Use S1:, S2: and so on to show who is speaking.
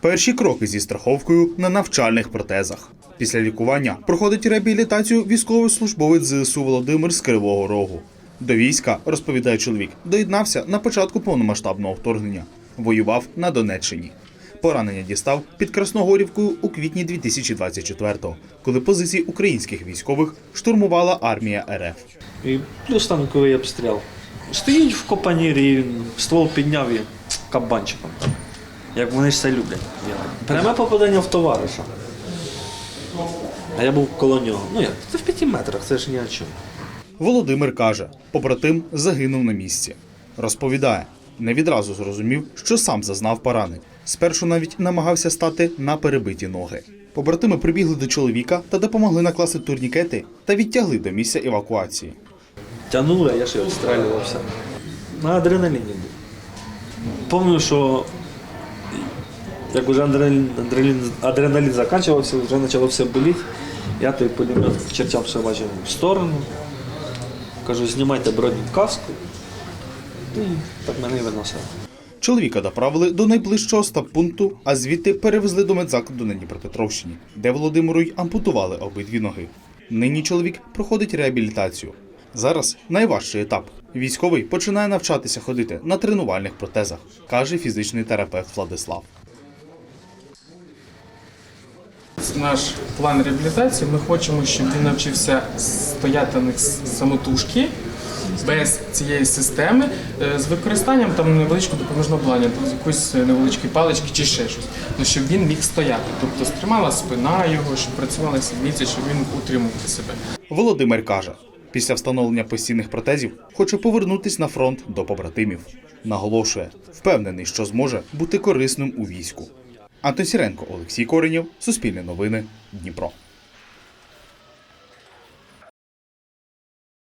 S1: Перші кроки зі страховкою на навчальних протезах. Після лікування проходить реабілітацію військовослужбовець ЗСУ Володимир з Кривого Рогу. До війська, розповідає чоловік, доєднався на початку повномасштабного вторгнення. Воював на Донеччині. Поранення дістав під Красногорівкою у квітні 2024-го, коли позиції українських військових штурмувала армія РФ.
S2: І плюс танковий обстріл. Стоїть в копанірі, ствол підняв і кабанчиком. Як вони ж це люблять. Пряме попадання в товариша. А я був коло нього. Ну як, це в п'яти метрах, це ж ні о чому.
S1: Володимир каже, побратим загинув на місці. Розповідає, не відразу зрозумів, що сам зазнав поранень. Спершу навіть намагався стати на перебиті ноги. Побратими прибігли до чоловіка та допомогли накласти турнікети та відтягли до місця евакуації.
S2: Тянули, а я ще й відстрелювався. На адреналіні був. Пам'ятаю, що як вже адреналін, адреналін, адреналін закінчувався, вже почало все боліти. Я той пулемет чертям все бачив в сторону. Кажу, знімайте броню каску. І так мене і виносили.
S1: Чоловіка доправили до найближчого стаб-пункту, а звідти перевезли до медзакладу на Дніпропетровщині, де Володимиру й ампутували обидві ноги. Нині чоловік проходить реабілітацію. Зараз найважчий етап. Військовий починає навчатися ходити на тренувальних протезах, каже фізичний терапевт Владислав.
S3: Наш план реабілітації. Ми хочемо, щоб він навчився стояти на самотужки без цієї системи, е, з використанням там невеличкого допоміжного обладнання, якоїсь невеличкої палички чи ще щось. Ну, щоб він міг стояти. Тобто стримала спина його, щоб працювали сідниці, щоб він утримував себе.
S1: Володимир каже, після встановлення постійних протезів хоче повернутись на фронт до побратимів. Наголошує, впевнений, що зможе бути корисним у війську. Антон Сіренко, Олексій Коренєв, Суспільне новини, Дніпро.